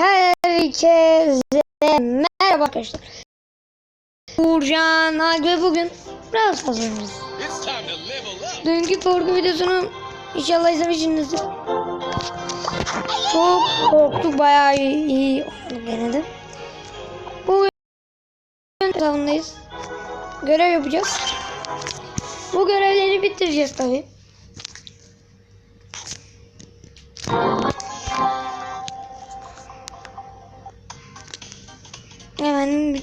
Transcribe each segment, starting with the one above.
Herkese merhaba arkadaşlar. Uğurcan Alp ve bugün biraz hazırız. Dünkü korku videosunu inşallah izlemişsinizdir. Çok korktuk bayağı iyi, iyi oldu gene de. Bugün hesabındayız. Görev yapacağız. Bu görevleri bitireceğiz tabi. Hemen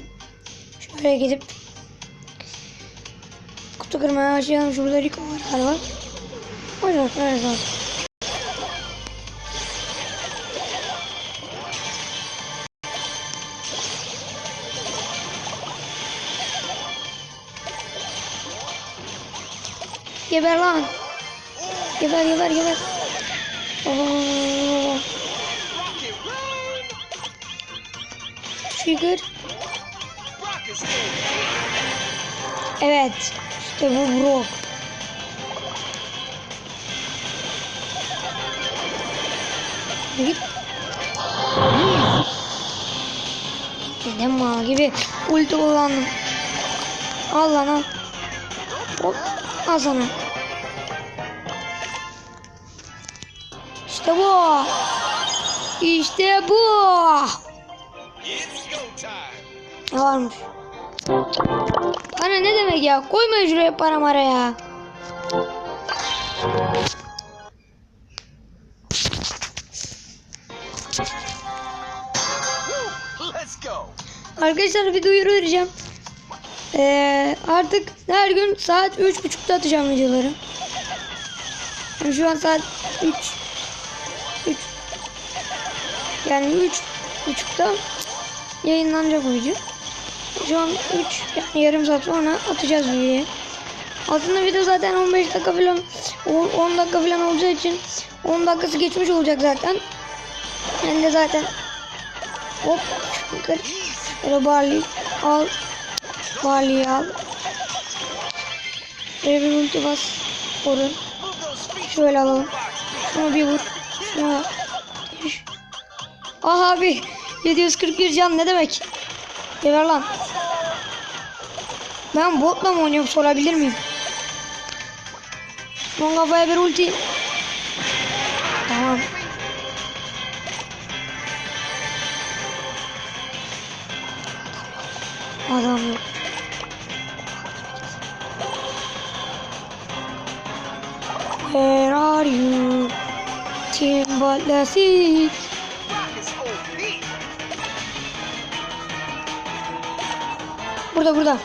şöyle gidip kutu kırmaya başlayalım. Şurada Rico var galiba. Hocam evet abi. Geber lan. Geber geber geber. Still. Evet. İşte bu Brock. Git. Dedim mal gibi ulti kullandım. Al lan al. Hop. Al sana. İşte bu. İşte bu. Varmış? Bana ne demek ya? Koyma şuraya para mara ya. Arkadaşlar bir duyuru vereceğim. Ee, artık her gün saat 3.30'da atacağım videoları. Yani şu an saat 3 3 yani 3.30'da yayınlanacak o video. Şu an 3 yani yarım saat sonra atacağız videoyu. Aslında video zaten 15 dakika falan 10 dakika falan olacağı için 10 dakikası geçmiş olacak zaten. Ben de zaten hop yukarı Şöyle Barley al. Barley'i al. Şöyle bir ulti bas. Vurun. Şöyle alalım. Şunu bir vur. Şuna. Düş. Ah abi. 741 can ne demek? Geber lan. Ben botla mı oynuyorum sorabilir miyim? Son kafaya bir ulti. Tamam. Adam yok. Where are you? Timbalasik. Rocket's Burada burada.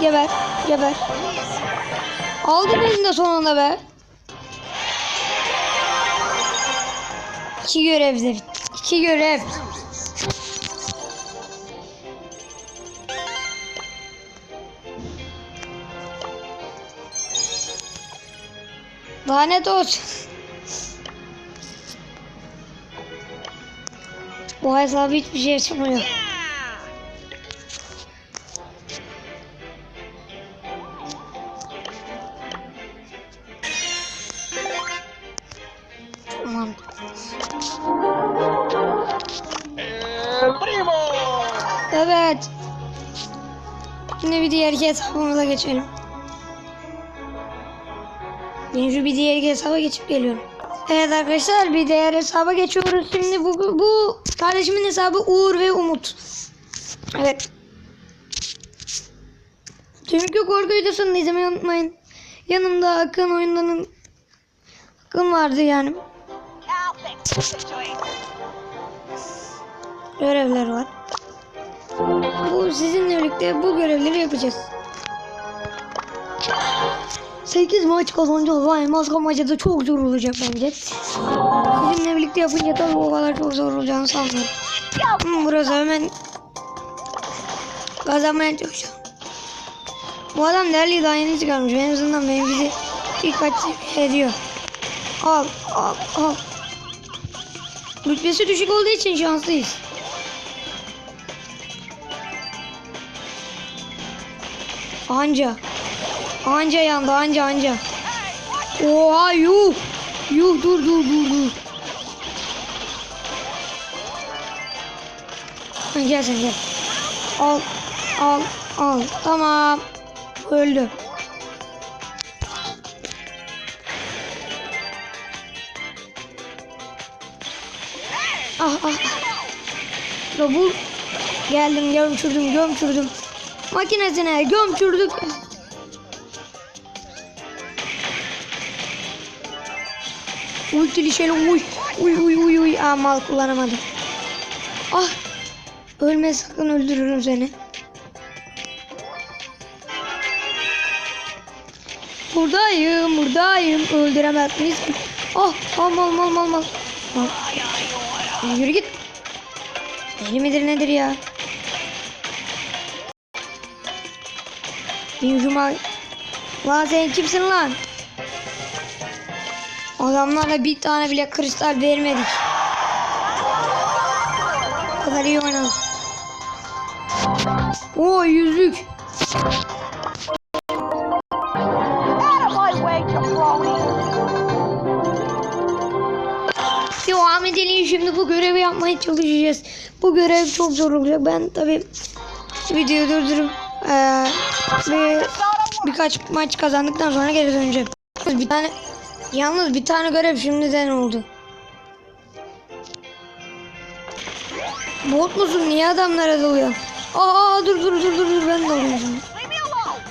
Geber. Geber. Aldı beni de sonunda be. İki görev de. İki görev. Lanet olsun. Bu hesabı hiçbir şey yapamıyor. Şimdi bir diğer hesabımıza geçelim. Ben şu bir diğer hesaba geçip geliyorum. Evet arkadaşlar bir diğer hesaba geçiyoruz. Şimdi bu, bu kardeşimin hesabı Uğur ve Umut. Evet. Çünkü korku videosunu izlemeyi unutmayın. Yanımda Akın oyunlarının Akın vardı yani. Görevler var. Sizinle birlikte bu görevleri yapacağız. 8 maç kazanacağız. Vay maska maçı da çok zor olacak bence. Sizinle birlikte yapınca tabii o kadar çok zor olacağını sanmıyorum. Hmm, burası hemen kazanmaya çalışacağım. Bu adam derli daha yeni çıkarmış. En azından benim bizi birkaç ediyor. Al, al, al. Rütbesi düşük olduğu için şanslıyız. Anca. Anca yandı anca anca. Oha yuh. Yuh dur dur dur dur. Gel sen gel. Al. Al. Al. Tamam. Öldü. Ah ah. ah. Robul. Geldim gömçürdüm gömçürdüm. Makinesine gömçürdük. Ultili şeyle uy uy uy uy uy. Aa mal kullanamadım. Ah. Ölme sakın öldürürüm seni. Buradayım buradayım. Öldüremezsiniz. Ah al mal mal mal mal. Mal. Yürü git. Deli midir nedir ya? Hücuma. Lan sen kimsin lan? Adamlarla bir tane bile kristal vermedik. O kadar iyi oynadım. Oo jabroni! Devam edelim şimdi bu görevi yapmaya çalışacağız. Bu görev çok zor olacak. Ben tabi videoyu durdurup eee bir, birkaç maç kazandıktan sonra geri döneceğim. Bir tane yalnız bir tane görev şimdiden oldu. Bot musun? Niye adamlara dalıyor? Aa dur dur dur dur dur ben de alıyorum şimdi. Leave me alone!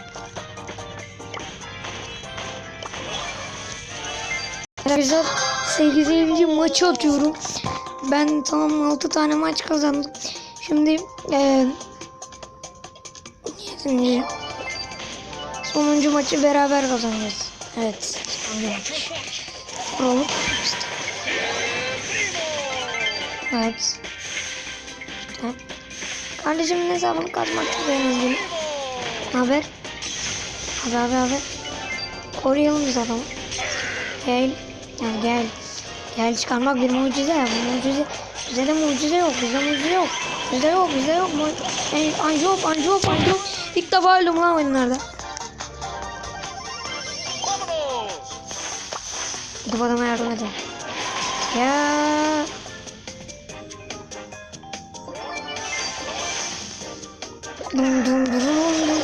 Arkadaşlar 8. maçı atıyorum. Ben tamam 6 tane maç kazandım. Şimdi eee 7. Sonuncu maçı beraber kazanacağız. Evet. sonuncu maç. Kuralım. Evet. Tamam. Kardeşimin hesabını kazmak önemli. Ne haber? Abi abi abi. Koruyalım biz adamı. Gel. Yani gel. Gel çıkarmak bir mucize. Bu mucize. Bizde de mucize yok. Bizde mucize yok. Bizde yok. Bizde yok. Anca yok. Anca yok. Anca yok. İlk defa öldüm lan oyunlarda. Gidip adama yardım edin. Ya. Dum dum dum dum.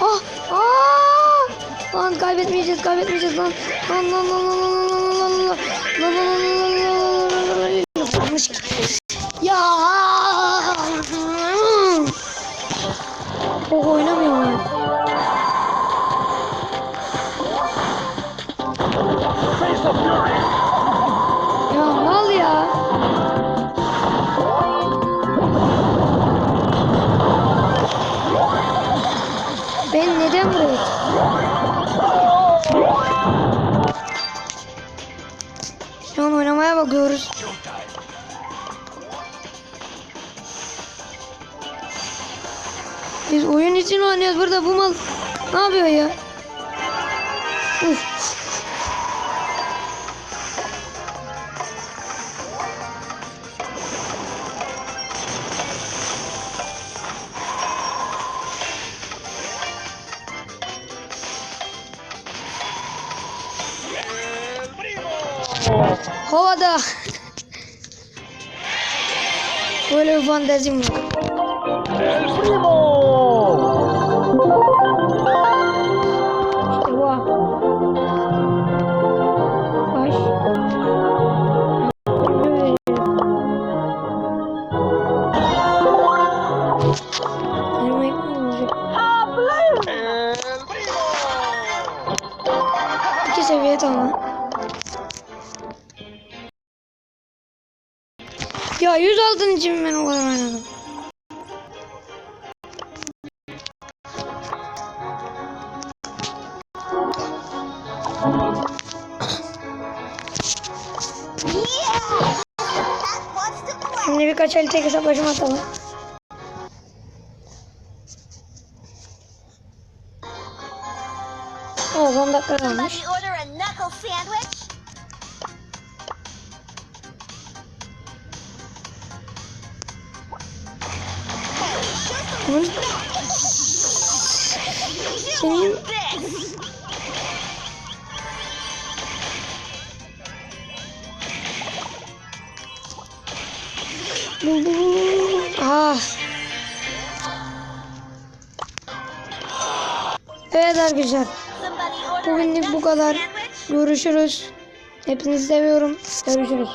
Ah! Ah! Lan kaybetmeyeceğiz, kaybetmeyeceğiz lan. Lan lan lan lan lan lan lan lan lan lan lan lan lan lan lan Şu an oynamaya bakıyoruz. Biz oyun için oynuyoruz burada bu mal ne yapıyor ya? Uf. Havada. Böyle bir fantezim var. ¡El primo! Ya 100 altın için ben o kadar oynadım. Şimdi birkaç el tek hesaplaşma atalım. Evet 10 dakika kalmış. Lan. Senin... Ah. Evet arkadaşlar. Bugünlük bu kadar. Görüşürüz. Hepinizi seviyorum. Görüşürüz.